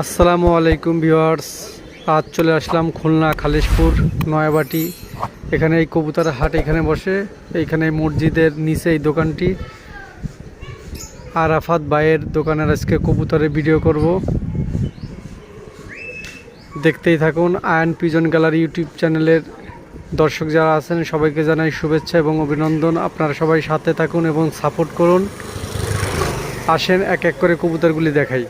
আসসালামু আলাইকুম ভিউয়ার্স। আজ চলে আসলাম খুলনা খালিশপুর, নয়াবাটি। এখানে এই কবুতার হাট এখানে বসে। এইখানে মসজিদের নিচে এই দোকানটি। আরাফাত ভাইয়ের দোকানের আজকে কবুতরের ভিডিও করব। দেখতেই থাকুন, আয়ন পিজন গ্যালারি ইউটিউব চ্যানেলের দর্শক যারা আছেন, সবাইকে জানাই শুভেচ্ছা এবং অভিনন্দন। আপনারা সবাই সাথে থাকুন এবং সাপোর্ট করুন। আসেন এক এক করে কবুতরগুলি দেখাই।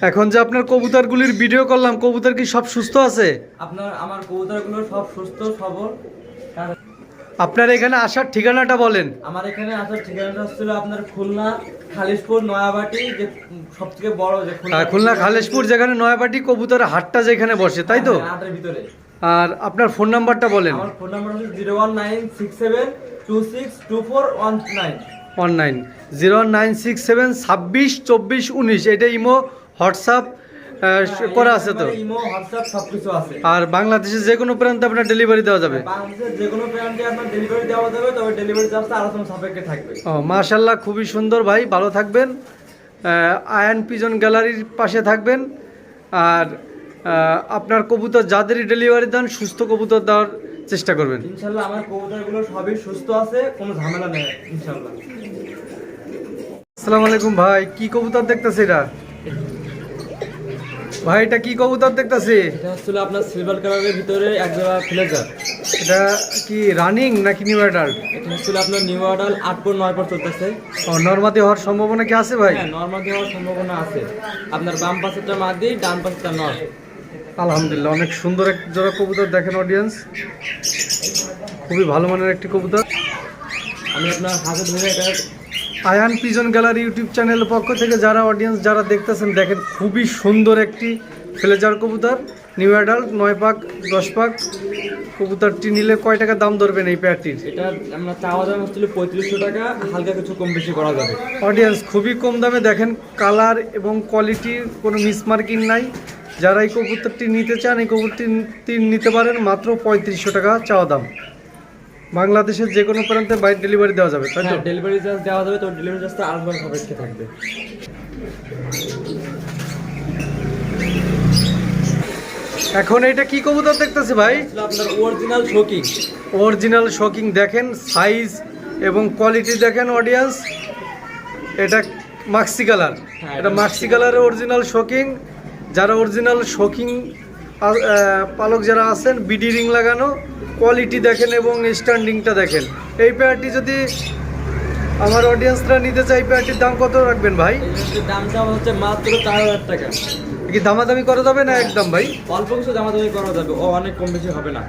এখন যে আপনার কবুতরগুলির ভিডিও করলাম কবুতর কি সব সুস্থ আছে? আপনার আমার কবুতরগুলো সব সুস্থ সবল। আপনার এখানে আসার ঠিকানাটা বলেন। আমার এখানে আসার ঠিকানাটা হচ্ছিল আপনার খুলনা খালিশপুর নয়াবাটি যে সব থেকে বড় যে আহ, খুলনা খালিশপুর যেখানে নয়াবাটি কবুতর হাটটা যেখানে বসে তাই তো? হ্যাঁ, হাটের ভিতরে। আর আপনার ফোন নাম্বারটা বলেন। আমার ফোন নাম্বার হচ্ছে zero one nine six seven two six two four one nine. One nine. Zero nine six seven ছাব্বিশ চব্বিশ উনিশ। এটা ইমো হোয়াটসঅ্যাপ করা আছে তো? আর বাংলাদেশের যে কোনো প্রান্তে আপনার ডেলিভারি দেওয়া যাবে? যে কোনো প্যান্টে আপনার ডেলিভারি দেওয়া যাবে তবে ডেলিভারি চার্জটা আলোচনা সাপেক্ষে থাকবে। ও মাশাল্লাহ খুবই সুন্দর ভাই ভালো থাকবেন। আয়ান পিজন গ্যালারির পাশে থাকবেন। আর আপনার কবুতর যাদেরই ডেলিভারি দেন সুস্থ কবুতর দেওয়ার চেষ্টা করবেন। ইনশাল্লাহ আমার কবুতরগুলো সবই সুস্থ আছে কোনো ঝামেলা নেই ইনশাল্লাহ আসসালামু আলাইকুম ভাই কি কবুতর দেখতেছে এটা ভাই এটা কি কবুতর দেখতেছে? এটা হচ্ছিল আপনার সিলভার কালারের ভিতরে এক জোড়া ফ্লেজার এটা কি রানিং নাকি নিউ অ্যাডাল্ট এটা হচ্ছিল আপনার নিউ মডেল আট পর নয় পর চলতেছে। ও নর্মাদি হওয়ার সম্ভাবনা কি আছে ভাই? হ্যাঁ নর্মাল দেওয়ার সম্ভাবনা আছে। আপনার বাম পাশেরটা মাদি ডান পাশেরটা নর আলহামদুলিল্লাহ অনেক সুন্দর এক জোড়া কবুতর দেখেন অডিয়েন্স খুবই ভালো মানের একটি কবুতর। আমি আপনার হাতে ধরে এটা আয়ান পিজন গ্যালারি ইউটিউব চ্যানেলের পক্ষ থেকে যারা অডিয়েন্স যারা দেখতেছেন দেখেন খুবই সুন্দর একটি ফ্লেজার কবুতর নিউ অ্যাডাল্ট নয় পাক দশ পাক। কবুতরটি নিলে কয় টাকা দাম ধরবেন এই পেয়ারটির এটা আমরা চাওয়া দাম হচ্ছিল পঁয়ত্রিশশো টাকা হালকা কিছু কম বেশি করা যাবে। অডিয়েন্স খুবই কম দামে দেখেন কালার এবং কোয়ালিটির কোনো মিসমার্কিং নাই। যারা এই কবুতরটি নিতে চান এই কবুতরটি নিতে পারেন মাত্র পঁয়ত্রিশশো টাকা চাওয়া দাম। বাংলাদেশের যে কোনো প্রান্তে বাইরে ডেলিভারি দেওয়া যাবে তাই তো? হ্যাঁ ডেলিভারি চার্জ দেওয়া যাবে তো ডেলিভারি চার্জটা আলাদা সাপেক্ষে থাকবে। এখন এটা কি কবুতর দেখতেছি ভাই? আপনার অরিজিনাল শোকিং অরিজিনাল শকিং দেখেন সাইজ এবং কোয়ালিটি দেখেন অডিয়েন্স এটা মাক্সি কালার হ্যাঁ, এটা এটা মাক্সি কালারের অরিজিনাল শকিং যারা অরিজিনাল শকিং পালক যারা আছেন বিডি রিং লাগানো কোয়ালিটি দেখেন এবং স্ট্যান্ডিংটা দেখেন। এই পেয়ারটি যদি আমার অডিয়েন্সরা নিতে চাই এই পেয়ারটির দাম কত রাখবেন ভাই? দামটা হচ্ছে মাত্র চার হাজার টাকা। কি দামাদামি করা যাবে না একদম ভাই? অল্প কিছু দামাদামি করা যাবে ও অনেক কম বেশি হবে না।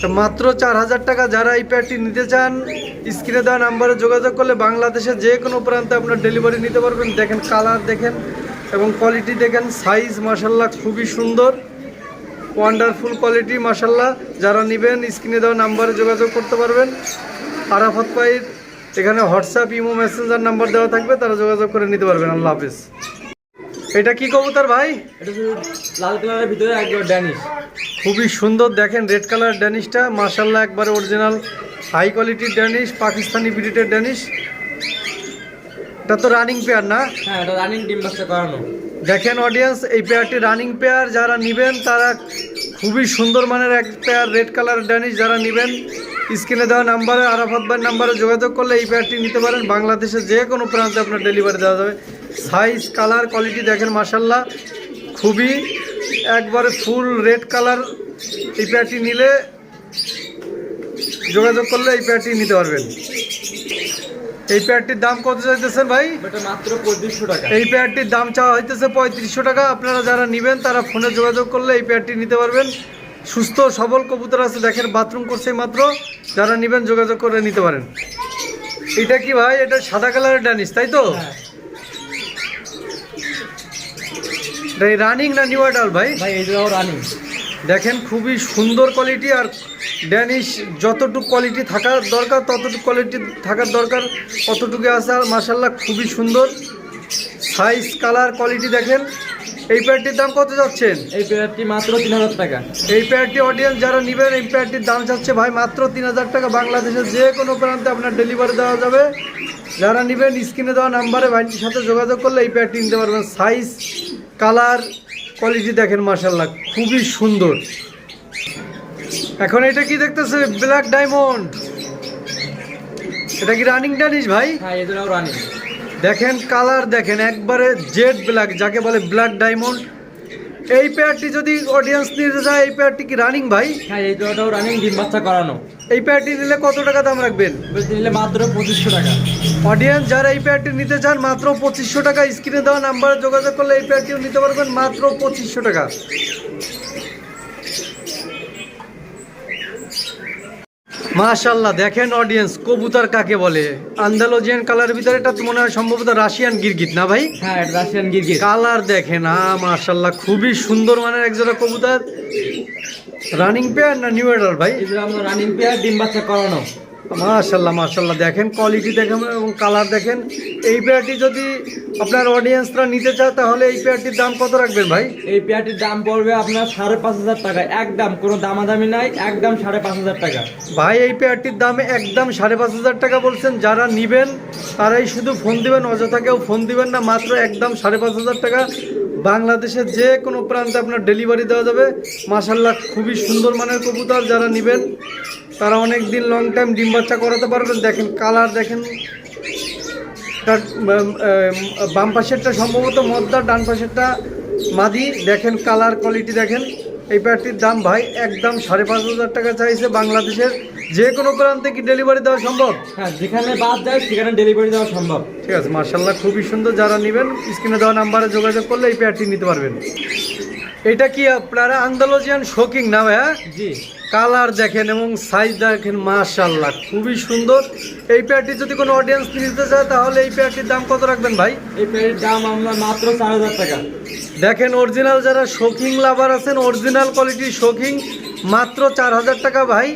তো মাত্র চার হাজার টাকা যারা এই প্যাডটি নিতে চান স্ক্রিনে দেওয়া নাম্বারে যোগাযোগ করলে বাংলাদেশের যে কোনো প্রান্তে আপনার ডেলিভারি নিতে পারবেন। দেখেন কালার দেখেন এবং কোয়ালিটি দেখেন সাইজ মাসাল্লাহ খুবই সুন্দর। ওয়ান্ডারফুল কোয়ালিটি মাসাল্লাহ যারা নেবেন স্ক্রিনে দেওয়া নাম্বারে যোগাযোগ করতে পারবেন। আরাফত পাইর এখানে হোয়াটসঅ্যাপ ইমো মেসেঞ্জার নাম্বার দেওয়া থাকবে তারা যোগাযোগ করে নিতে পারবেন। আল্লাহ হাফিজ। এটা কি কবুতর ভাই? এটা লাল কালারের ভিতরে একবার ড্যানিশ খুবই সুন্দর দেখেন রেড কালার ড্যানিশটা মার্শাল্লাহ একবারে অরিজিনাল হাই কোয়ালিটির ড্যানিশ পাকিস্তানি ব্রিডের ড্যানিশ এটা তো রানিং পেয়ার না? হ্যাঁ এটা রানিং ডিম বাচ্চা করানো। দেখেন অডিয়েন্স এই পেয়ারটি রানিং পেয়ার যারা নেবেন, তারা খুবই সুন্দর মানের এক পেয়ার রেড কালার ড্যানিশ যারা নেবেন স্ক্রিনে দেওয়া নাম্বারে আরাফাত ভাইয়ের নাম্বারে যোগাযোগ করলে এই পেয়ারটি নিতে পারেন। বাংলাদেশের যে কোনো প্রান্তে আপনার ডেলিভারি দেওয়া যাবে। সাইজ কালার কোয়ালিটি দেখেন মাসাল্লাহ খুবই একবারে ফুল রেড কালার এই পেয়ারটি নিলে যোগাযোগ করলে এই পেয়ারটি নিতে পারবেন। এই পেয়ারটির দাম কত চাইতেছেন ভাই? মাত্র পঁয়ত্রিশশো টাকা। এই পেয়ারটির দাম চাওয়া হইতেছে পঁয়ত্রিশশো টাকা। আপনারা যারা নেবেন তারা ফোনে যোগাযোগ করলে এই পেয়ারটি নিতে পারবেন। সুস্থ সবল কবুতর আছে। দেখেন বাথরুম করছে মাত্র। যারা নেবেন যোগাযোগ করে নিতে পারেন। এটা কি ভাই? এটা সাদা কালারের ড্যানিস তাই তো? হ্যাঁ। রানিং না নিউ অ্যাডাল ভাই? ভাই এই জায়গাও রানিং দেখেন খুবই সুন্দর কোয়ালিটি আর ড্যানিশ যতটুকু কোয়ালিটি থাকার দরকার ততটুকু কোয়ালিটি থাকার দরকার অতটুকু আছে আর মাসাল্লাহ খুবই সুন্দর। সাইজ কালার কোয়ালিটি দেখেন। এই প্যাডটির দাম কত যাচ্ছেন? এই পেয়ারটি মাত্র তিন হাজার টাকা। এই প্যাডটি অডিয়েন্স যারা নেবেন এই প্যাডটির দাম যাচ্ছে ভাই মাত্র তিন হাজার টাকা। বাংলাদেশের যে কোনো প্রান্তে আপনার ডেলিভারি দেওয়া যাবে। যারা নেবেন স্ক্রিনে দেওয়া নাম্বারে ভাইটির সাথে যোগাযোগ করলে এই প্যাডটি নিতে পারবেন। সাইজ কালার কোয়ালিটি দেখেন মাসাল্লাহ খুবই সুন্দর। এখন এটা কি দেখতেছে? ব্ল্যাক ডায়মন্ড এটা কি রানিং ডানিস ভাই? হ্যাঁ রানিং দেখেন কালার দেখেন একবারে জেড ব্ল্যাক যাকে বলে ব্ল্যাক ডায়মন্ড এই পেয়ারটি যদি অডিয়েন্স নিতে যায় এই পেয়ারটি কি রানিং ভাই? হ্যাঁ এই রানিং ডিম বাচ্চা করানো। এই পেয়ারটি নিলে কত টাকা দাম রাখবেন? নিলে মাত্র পঁচিশশো টাকা। অডিয়েন্স যারা এই পেয়ারটি নিতে চান মাত্র পঁচিশশো টাকা। স্ক্রিনে দেওয়া নাম্বারে যোগাযোগ করলে এই পেয়ারটিও নিতে পারবেন মাত্র পঁচিশশো টাকা। মাশাল্লাহ দেখেন অডিয়েন্স কবুতর কাকে বলে? আন্দালোজিয়ান কালারের ভিতরে এটা তো মনে হয় সম্ভবত রাশিয়ান গিরগিট না ভাই? হ্যাঁ এটা রাশিয়ান গিরগিট। কালার দেখেন আ মাশাল্লাহ খুবই সুন্দর মানের একজোড়া কবুতর। রানিং পেয়ার না নিউ এডাল ভাই? রানিং পেয়ার ডিম বাচ্চা করানো। মাশাল্লাহ মাশাল্লাহ দেখেন কোয়ালিটি দেখেন এবং কালার দেখেন। এই পেয়ারটি যদি আপনার অডিয়েন্সরা নিতে চায় তাহলে এই পেয়ারটির দাম কত রাখবেন ভাই? এই পেয়ারটির দাম পড়বে আপনার সাড়ে পাঁচ হাজার টাকা। একদম কোনো দামাদামি নাই একদম সাড়ে পাঁচ হাজার টাকা। ভাই এই পেয়ারটির দাম একদম সাড়ে পাঁচ হাজার টাকা বলছেন। যারা নিবেন তারাই শুধু ফোন দিবেন অযথা কেউ ফোন দিবেন না মাত্র একদম সাড়ে পাঁচ হাজার টাকা। বাংলাদেশের যে কোনো প্রান্তে আপনার ডেলিভারি দেওয়া যাবে। মাসাল্লাহ খুবই সুন্দর মানের কবুতর যারা নেবেন, তারা অনেক দিন লং টাইম ডিম বাচ্চা করাতে পারবেন। দেখেন কালার দেখেন তার বাম পাশেরটা সম্ভবত মদ্দা, ডান পাশেরটা মাদি। দেখেন কালার কোয়ালিটি দেখেন। এই প্যাডটির দাম ভাই একদম সাড়ে পাঁচ হাজার টাকা চাইছে বাংলাদেশের। যে কোনো প্রান্তে কি ডেলিভারি দেওয়া সম্ভব? হ্যাঁ যেখানে বাদ যায় সেখানে ডেলিভারি দেওয়া সম্ভব। ঠিক আছে মার্শাল্লাহ খুবই সুন্দর যারা নেবেন স্ক্রিনে দেওয়া নাম্বারে যোগাযোগ করলে এই প্যাডটি নিতে পারবেন। এটা কি আপনারা আন্দালোজিয়ান শোকিং না ভাইয়া জি। কালার দেখেন এবং সাইজ দেখেন মাশাল্লাহ খুবই সুন্দর। এই প্যাডটি যদি কোনো অডিয়েন্স নিতে চায় তাহলে এই প্যাডটির দাম কত রাখবেন ভাই? এই পেয়ারের দাম আমরা মাত্র চার হাজার টাকা। দেখেন অরিজিনাল যারা শোকিং লাভার আছেন অরিজিনাল কোয়ালিটির শোকিং মাত্র চার হাজার টাকা ভাই।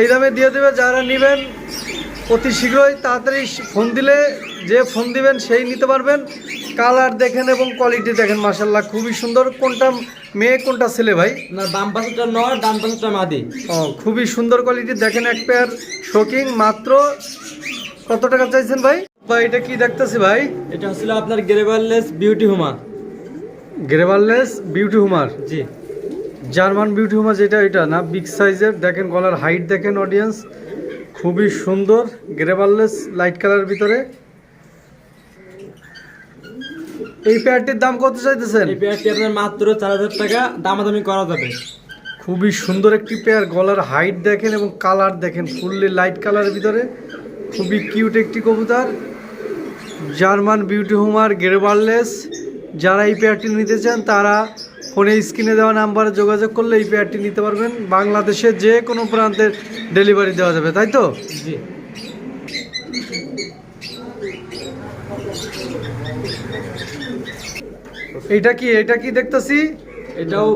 এই দামে দিয়ে দেবে যারা নেবেন অতি শীঘ্রই তাড়াতাড়ি ফোন দিলে যে ফোন দিবেন সেই নিতে পারবেন। কালার দেখেন এবং কোয়ালিটি দেখেন মাসাল্লাহ খুবই সুন্দর। কোনটা মেয়ে কোনটা ছেলে ভাই? না বাম পাশেরটা নয় ডান পাশেরটা মাদি। ও খুবই সুন্দর কোয়ালিটি দেখেন এক পেয়ার শোকিং মাত্র কত টাকা চাইছেন ভাই? ভাই এটা কি দেখতেছি ভাই? এটা হচ্ছিল আপনার গ্রেভারলেস বিউটি হুমার গ্রেভারলেস বিউটি হুমার জি। জার্মান বিউটি হুমা যেটা এটা না বিগ সাইজের দেখেন গলার হাইট দেখেন অডিয়েন্স খুবই সুন্দর গ্রেভারলেস লাইট কালারের ভিতরে। এই প্যাডটির দাম কত চাইতেছেন? এই পেয়ারটি আপনার মাত্র চার হাজার টাকা দামাদামি করা যাবে। খুবই সুন্দর একটি পেয়ার গলার হাইট দেখেন এবং কালার দেখেন ফুললি লাইট কালারের ভিতরে। খুবই কিউট একটি কবুতর। জার্মান বিউটি হুমার গ্রেভারলেস যারা এই পেয়ারটি নিতে চান তারা ফোনে স্ক্রিনে দেওয়া নাম্বারে যোগাযোগ করলে এই পেয়ারটি নিতে পারবেন। বাংলাদেশে যে কোনো প্রান্তের ডেলিভারি দেওয়া যাবে তাই তো? জি। এটা কি এটা কি দেখতেছি? এটাও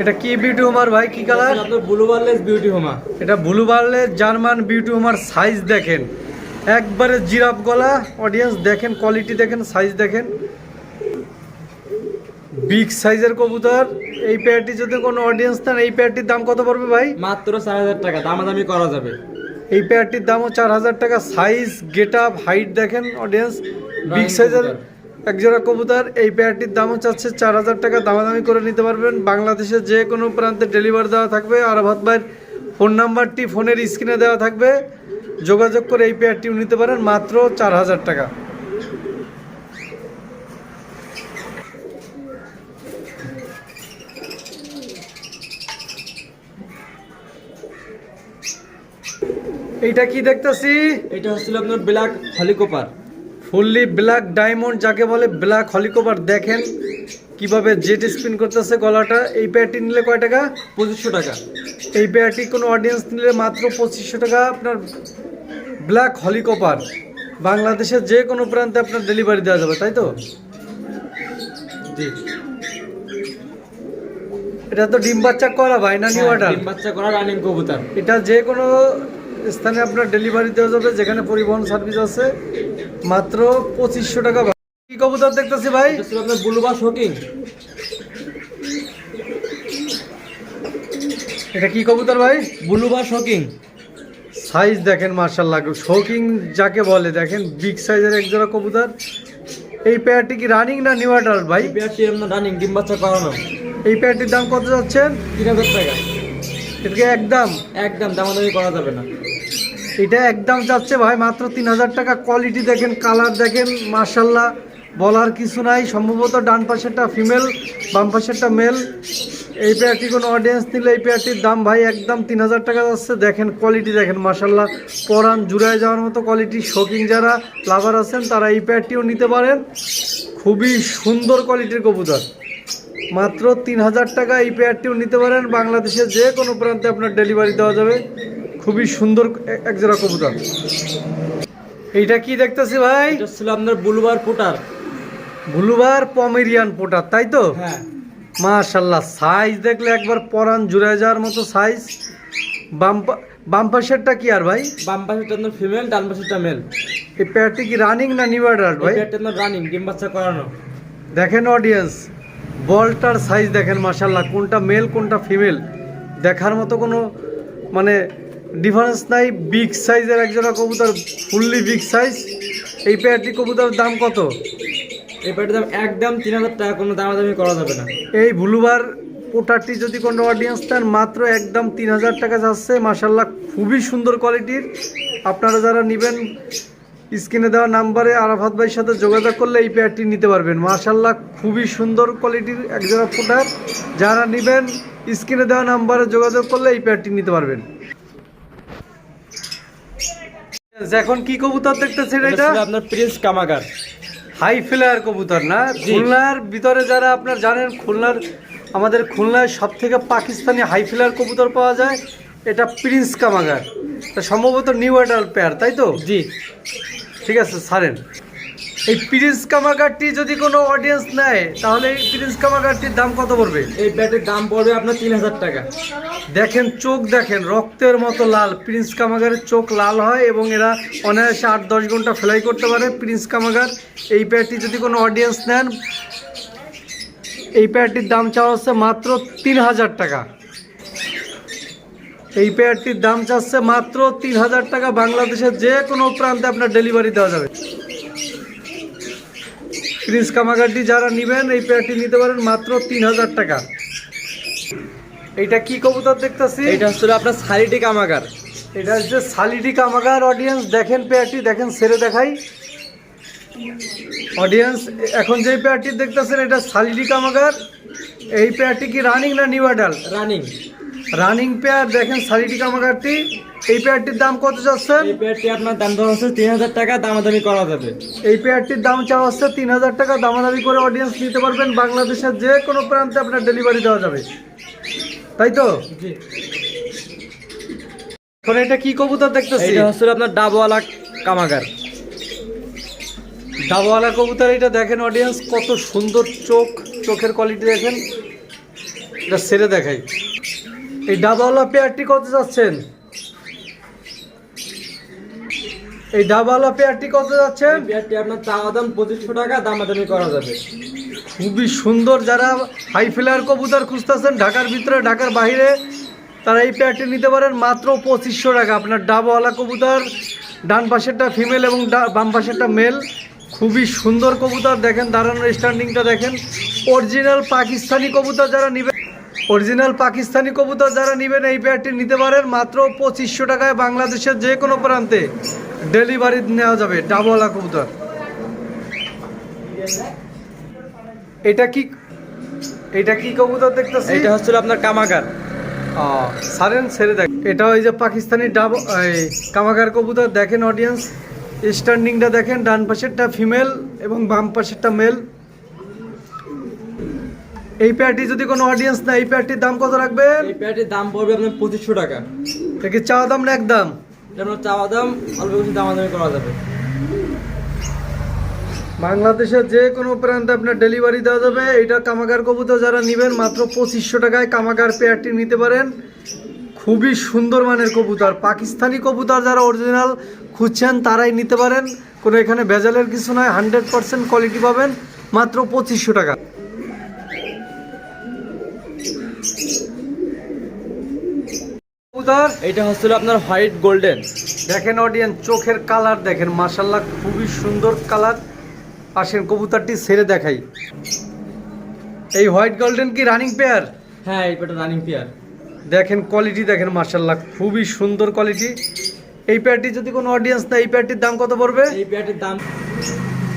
এটা কি বিউটি হুমার ভাই? কি কালার আপনার ব্লু বারলেস বিউটি হুমা এটা blue barless German beauty homer size দেখেন। একবারে জিরাফ গলা অডিয়েন্স দেখেন কোয়ালিটি দেখেন সাইজ দেখেন। বিগ সাইজের কবুতর। এই পেয়ারটি যদি কোনো অডিয়েন্স নেন এই পেয়ারটির দাম কত পড়বে ভাই? মাত্র চার হাজার টাকা দামাদামি করা যাবে। এই পেয়ারটির দামও চার হাজার টাকা। সাইজ গেট আপ হাইট দেখেন অডিয়েন্স বিগ সাইজের একজোড়া কবুতর এই পেয়ারটির দামও চাচ্ছে চার হাজার টাকা। দামাদামি করে নিতে পারবেন। বাংলাদেশের যে কোনো প্রান্তে ডেলিভারি দেওয়া থাকবে। আর ভাত ভাইয়ের ফোন নাম্বারটি ফোনের স্ক্রিনে দেওয়া থাকবে। যোগাযোগ করে এই পেয়ারটিও নিতে পারেন মাত্র চার হাজার টাকা। এইটা কি দেখতেছি? এটা হচ্ছিল আপনার ব্ল্যাক হলিকপার। ফুললি ব্ল্যাক ডায়মন্ড যাকে বলে ব্ল্যাক হলিকভার দেখেন কীভাবে জেট স্পিন করতেছে গলাটা। এই পেয়ারটি নিলে কয় টাকা? পঁচিশশো টাকা। এই পেয়ারটি কোনো অডিয়েন্স নিলে মাত্র পঁচিশশো টাকা আপনার ব্ল্যাক হলিকপার। বাংলাদেশের যে কোনো প্রান্তে আপনার ডেলিভারি দেওয়া যাবে তাই তো? জি। এটা তো ডিম বাচ্চা করা ভাই না নিউ হ্যাঁ, অর্ডার ডিম বাচ্চা করা রানিং কবুতর। এটা যে কোনো স্থানে আপনার ডেলিভারি দেওয়া যাবে যেখানে পরিবহন সার্ভিস আছে। মাত্র পঁচিশশো টাকা। কি কবুতর দেখতেছি ভাই? আপনার ব্লু বা শোকিং এটা কি কবুতর ভাই? ব্লু বা শোকিং সাইজ দেখেন মার্শাল্লাহ শৌকিং যাকে বলে দেখেন বিগ সাইজের এক জোড়া কবুতর। এই পেয়ারটি কি রানিং না নিউ অর্ডার ভাই? পেয়ারটি আপনার রানিং ডিম বাচ্চা করানো। এই পেয়ারটির দাম কত যাচ্ছেন? তিন হাজার টাকা। এটাকে একদম। একদম দামাদামি করা যাবে না। এটা একদম যাচ্ছে ভাই, মাত্র তিন হাজার টাকা কোয়ালিটি দেখেন কালার দেখেন মার্শাল্লাহ বলার কিছু নাই, সম্ভবত ডান পাশেরটা ফিমেল বাম পাশেরটা মেল এই পেয়ারটি কোনো অডিয়েন্স নিলে এই পেয়ারটির দাম ভাই একদম তিন হাজার টাকা যাচ্ছে, দেখেন কোয়ালিটি দেখেন মার্শাল্লাহ পরান জুড়ায় যাওয়ার মতো কোয়ালিটি শৌকিং যারা লাভার আছেন, তারা এই পেয়ারটিও নিতে পারেন। খুবই সুন্দর কোয়ালিটির কবুতর। মাত্র তিন হাজার টাকা এই পেয়ারটিও নিতে পারেন, বাংলাদেশের যে কোনো প্রান্তে আপনার ডেলিভারি দেওয়া যাবে। খুবই সুন্দর এক একজোড়া কবুতর। এইটা কি দেখতেছি ভাই? এটা ছিল আপনার বুলুবার পোটার। বুলুবার পমেরিয়ান পোটার তাই তো? হ্যাঁ। মাশাল্লাহ সাইজ দেখলে একবার পরান জুড়ে যাওয়ার মতো সাইজ বাম পা- বাম পাশেরটা কি আর ভাই? বাম পাশেরটা আপনার ফিমেল ডান পাশেরটা মেল এই পেয়ারটি কি রানিং না নিউ অর্ডার ভাই? পেয়ারটা আপনার রানিং ডিম বাচ্চা করানো। দেখেন অডিয়েন্স বলটার সাইজ দেখেন মাশাল্লাহ কোনটা মেল কোনটা ফিমেল দেখার মতো কোনো মানে ডিফারেন্স নাই বিগ সাইজের একজোড়া কবুতর ফুললি বিগ সাইজ এই পেয়ারটি কবুতরের দাম কত? এই পেয়ারটার দাম একদম তিন হাজার টাকা কোনো দামাদামি করা যাবে না। এই ব্লুবার পোটারটি যদি কোনো অডিয়েন্স দেন মাত্র একদম তিন হাজার টাকা যাচ্ছে। মাসাল্লাহ খুবই সুন্দর কোয়ালিটির আপনারা যারা নেবেন স্ক্রিনে দেওয়া নাম্বারে আরাফাত ভাইয়ের সাথে যোগাযোগ করলে এই পেয়ারটি নিতে পারবেন। মাশাল্লাহ খুবই সুন্দর কোয়ালিটির একজোড়া পোটার। যারা নেবেন স্ক্রিনে দেওয়া নাম্বারে যোগাযোগ করলে এই পেয়ারটি নিতে পারবেন। এখন কি কবুতর দেখতেছেন এটা আপনার প্রিন্স কামাগার। হাই ফ্লেয়ার কবুতর না। খুলনার ভিতরে যারা আপনার জানেন খুলনার আমাদের খুলনায় সব থেকে পাকিস্তানি হাই ফ্লেয়ার কবুতর পাওয়া যায় এটা প্রিন্স কামাগার। এটা সম্ভবত নিউ অ্যাডাল্ট পেয়ার তাই তো? জি। ঠিক আছে ছাড়েন। এই প্রিন্স কামাগারটি যদি কোনো অডিয়েন্স নেয় তাহলে এই প্রিন্স কামাগারটির দাম কত পড়বে? এই ব্যাটের দাম পড়বে আপনার তিন হাজার টাকা। দেখেন চোখ দেখেন রক্তের মতো লাল। প্রিন্স কামাগারের চোখ লাল হয় এবং এরা অনায়াসে আট দশ ঘণ্টা ফ্লাই করতে পারে। প্রিন্স কামাগার এই প্যাডটি যদি কোনো অডিয়েন্স নেন এই প্যাডটির দাম চাওয়া হচ্ছে মাত্র তিন হাজার টাকা। এই পেয়ারটির দাম চাচ্ছে মাত্র তিন হাজার টাকা। বাংলাদেশের যে কোনো প্রান্তে আপনার ডেলিভারি দেওয়া যাবে। প্রিন্স কামাগারটি যারা নেবেন এই পেয়ারটি নিতে পারেন মাত্র তিন হাজার টাকা। এইটা কি কবুতর দেখতেছি? এটা হচ্ছে আপনার সারিটি কামাগার। এটা হচ্ছে সালিডি কামাগার। অডিয়েন্স দেখেন পেয়ারটি দেখেন সেরে দেখাই। অডিয়েন্স এখন যে পেয়ারটি দেখতেছেন এটা সালিডি কামাগার। এই পেয়ারটি কি রানিং না new adult running running pair দেখেন সালিডি কামাগারটি এই পেয়ারটির দাম কত যাচ্ছেন এই পেয়ারটি আপনার দাম দেওয়া হচ্ছে তিন হাজার টাকা দামাদামি করা যাবে। এই পেয়ারটির দাম চাওয়া হচ্ছে তিন হাজার টাকা দামাদামি করে অডিয়েন্স নিতে পারবেন। বাংলাদেশের যে কোনো প্রান্তে আপনার ডেলিভারি দেওয়া যাবে। তাই তো? এখন এটা কি কবুতর দেখতেছি? এইটা হচ্ছিল আপনার ডাবওয়ালা কামাগার। ডাবওয়ালা কবুতর এটা দেখেন অডিয়েন্স কত সুন্দর চোখ চোখের কোয়ালিটি দেখেন। এটা সেরে দেখাই। এই ডাবওয়ালা পেয়ারটি কত যাচ্ছেন? এই ডাবওয়ালা পেয়ারটি কত যাচ্ছে পেয়ারটি আপনার চাওয়া দাম পঁচিশশো টাকা দামাদামি করা যাবে। খুবই সুন্দর যারা হাই ফ্লায়ার কবুতর খুঁজতেছেন ঢাকার ভিতরে ঢাকার বাইরে তারা এই পেয়ারটি নিতে পারেন মাত্র পঁচিশশো টাকা। আপনার ডাবওয়ালা কবুতর ডান পাশেরটা ফিমেল এবং বাম পাশেরটা মেল খুবই সুন্দর কবুতর দেখেন দাঁড়ানোর স্ট্যান্ডিংটা দেখেন। অরিজিনাল পাকিস্তানি কবুতর যারা নিবেন অরিজিনাল পাকিস্তানি কবুতর যারা নেবেন এই পেয়ারটি নিতে পারেন মাত্র পঁচিশশো টাকায় বাংলাদেশের যে কোনো প্রান্তে। ডেলিভারি নেওয়া যাবে ডাবওয়ালা কবুতর। এটা কি এটা কি কবুতর দেখতেছি? এটা হচ্ছিল আপনার কামাগার। সারেন ছেড়ে দেখ এটা ওই যে পাকিস্তানি ডাব কামাগার কবুতর দেখেন অডিয়েন্স স্ট্যান্ডিংটা দেখেন ডান পাশেরটা ফিমেল এবং বাম পাশেরটা মেল এই প্যাডটি যদি কোনো অডিয়েন্স না এই প্যাডটির দাম কত রাখবেন এই পেয়ারটির দাম পড়বে আপনার পঁচিশশো টাকা। এটা কি চাওয়া দাম না একদম আপনার চাওয়া দাম অল্প কিছু দামাদামি করা যাবে। বাংলাদেশের যে কোনো প্রান্তে আপনার ডেলিভারি দেওয়া যাবে। এটা কামাগার কবুতর যারা নেবেন মাত্র পঁচিশশো টাকায় কামাগার পেয়ারটি নিতে পারেন। খুবই সুন্দর মানের কবুতর। পাকিস্তানি কবুতর যারা অরিজিনাল খুঁজছেন তারাই নিতে পারেন। কোনো এখানে ভেজালের কিছু নয় হান্ড্রেড পার্সেন্ট কোয়ালিটি পাবেন মাত্র পঁচিশশো টাকা। এটা হচ্ছিল আপনার হোয়াইট গোল্ডেন। দেখেন অডিয়েন্স চোখের কালার দেখেন মাসাল্লাহ খুবই সুন্দর কালার আসেন কবুতরটি ছেড়ে দেখাই। এই হোয়াইট গোল্ডেন কি রানিং পেয়ার হ্যাঁ এই পেয়ারটা রানিং পেয়ার দেখেন কোয়ালিটি দেখেন মাসাল্লাহ খুবই সুন্দর কোয়ালিটি এই পেয়ারটি যদি কোনো অডিয়েন্স না এই পেয়ারটির দাম কত পড়বে? এই পেয়ারটির দাম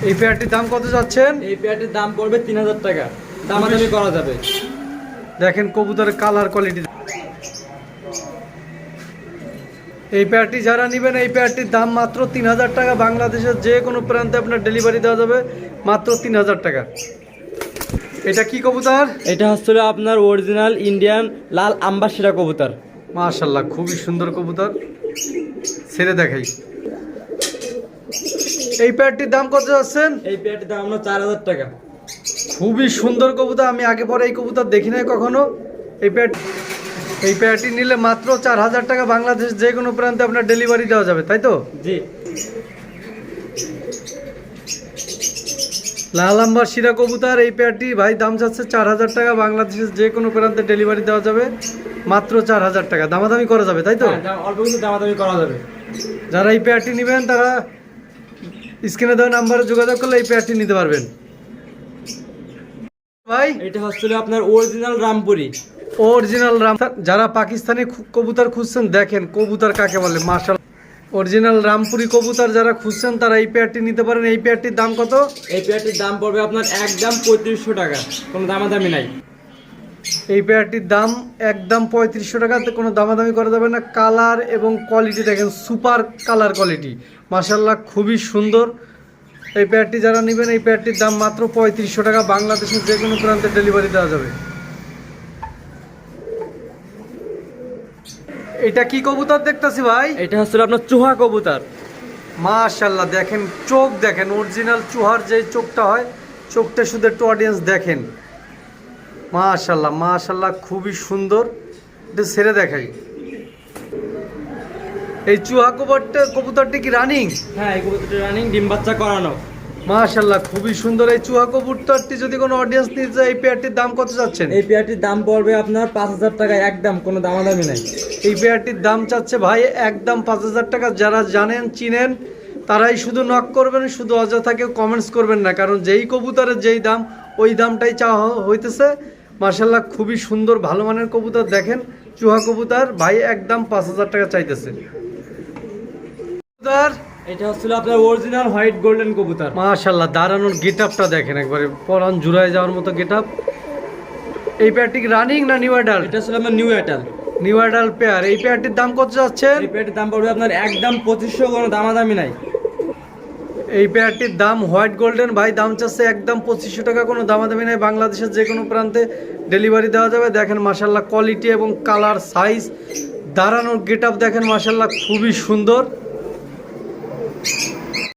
এই পেয়ারটির দাম কত যাচ্ছেন? এই পেয়ারটির দাম পড়বে তিন হাজার টাকা। দামাদামি করা যাবে। দেখেন কবুতরের কালার কোয়ালিটি এই পেয়ারটি যারা নেবেন এই পেয়ারটির দাম মাত্র তিন হাজার টাকা। বাংলাদেশের যে কোনো প্রান্তে আপনার ডেলিভারি দেওয়া যাবে মাত্র তিন হাজার টাকা। এটা কি কবুতর? এটা হচ্ছিল আপনার অরিজিনাল ইন্ডিয়ান লাল আম্বাসিরা কবুতর। মাশাল্লাহ খুবই সুন্দর কবুতর। ছেড়ে দেখাই। এই পেয়ারটির দাম কত যাচ্ছেন? এই পেয়ারটির দাম আমরা চার হাজার টাকা। খুবই সুন্দর কবুতর। আমি আগে পরে এই কবুতর দেখি নাই কখনো। এই পেয়ার এই পেয়ারটি নিলে মাত্র চার হাজার টাকা বাংলাদেশ যে কোনো প্রান্তে আপনার ডেলিভারি দেওয়া যাবে তাই তো? জি। লাল আম্বার শিরা কবুতার এই পেয়ারটি ভাই দাম যাচ্ছে চার হাজার টাকা বাংলাদেশের যে কোনো প্রান্তে ডেলিভারি দেওয়া যাবে মাত্র চার হাজার টাকা। দামাদামি করা যাবে তাই তো? হ্যাঁ, অল্প কিছু দামাদামি করা যাবে। যারা এই পেয়ারটি নেবেন তারা স্ক্রিনে দেওয়া নাম্বারে যোগাযোগ করলে এই পেয়ারটি নিতে পারবেন। ভাই? এটা হচ্ছিল আপনার অরিজিনাল রামপুরি। অরিজিনাল রাম যারা পাকিস্তানি কবুতর খুঁজছেন দেখেন কবুতর কাকে বলে মার্শাল অরিজিনাল রামপুরি কবুতর যারা খুঁজছেন তারা এই পেয়ারটি নিতে পারেন। এই পেয়ারটির দাম কত? এই পেয়ারটির দাম পড়বে আপনার একদম পঁয়ত্রিশশো টাকা। কোনো দামাদামি নাই। এই পেয়ারটির দাম একদম পঁয়ত্রিশশো টাকাতে কোনো দামাদামি করা যাবে না। কালার এবং কোয়ালিটি দেখেন সুপার কালার কোয়ালিটি মার্শাল্লাহ খুবই সুন্দর। এই পেয়ারটি যারা নেবেন এই পেয়ারটির দাম মাত্র পঁয়ত্রিশশো টাকা। বাংলাদেশের যে কোনো প্রান্তে ডেলিভারি দেওয়া যাবে। এটা কি কবুতর দেখতেছি ভাই? এটা হচ্ছে আপনার চুহা কবুতর। মাশাল্লাহ দেখেন চোখ দেখেন অরিজিনাল চুহার যে চোখটা হয় চোখটা শুধু একটু অডিয়েন্স দেখেন। মাশাল্লাহ মাশাল্লাহ খুবই সুন্দর। এটা ছেড়ে দেখাই। এই চুহা কবুতরটা কবুতরটি কি রানিং হ্যাঁ এই কবুতরটি রানিং ডিম বাচ্চা করানো। মাশাল্লাহ খুবই সুন্দর এই চুহা কবুতরটি। যদি কোনো অডিয়েন্স নিতে চায় এই পেয়ারটির দাম কত যাচ্ছেন এই পেয়ারটির দাম পড়বে আপনার পাঁচ হাজার টাকা একদম কোনো দামাদামি নাই। এই পেয়ারটির দাম চাচ্ছে ভাই একদম পাঁচ হাজার টাকা। যারা জানেন চিনেন তারাই শুধু নক করবেন শুধু অযথা কেউ কমেন্টস করবেন না। কারণ যেই কবুতরের যেই দাম ওই দামটাই চাওয়া হইতেছে। মার্শাল্লাহ খুবই সুন্দর ভালো মানের কবুতর দেখেন। চুহা কবুতর ভাই একদম পাঁচ হাজার টাকা চাইতেছে। কবুতর এটা হচ্ছিল আপনার অরিজিনাল হোয়াইট গোল্ডেন কবুতর। মাশাল্লাহ দাঁড়ানোর গেট আপটা দেখেন একবারে। পরান জুড়ায় যাওয়ার মতো গেট আপ এই পেয়ারটি রানিং না নিউ অ্যাডাল্ট এটা হচ্ছিল আপনার new adult new adult pair এই পেয়ারটির দাম কত যাচ্ছেন এই পেয়ারটির দাম পড়বে আপনার একদম পঁচিশশো কোনো দামাদামি নাই। এই পেয়ারটির দাম হোয়াইট গোল্ডেন ভাই দাম চাচ্ছে একদম পঁচিশশো টাকা কোনো দামাদামি নেই। বাংলাদেশের যে কোনো প্রান্তে ডেলিভারি দেওয়া যাবে। দেখেন মাসাল্লাহ কোয়ালিটি এবং কালার সাইজ দাঁড়ানোর গেট দেখেন মাসাল্লাহ খুবই সুন্দর। 何?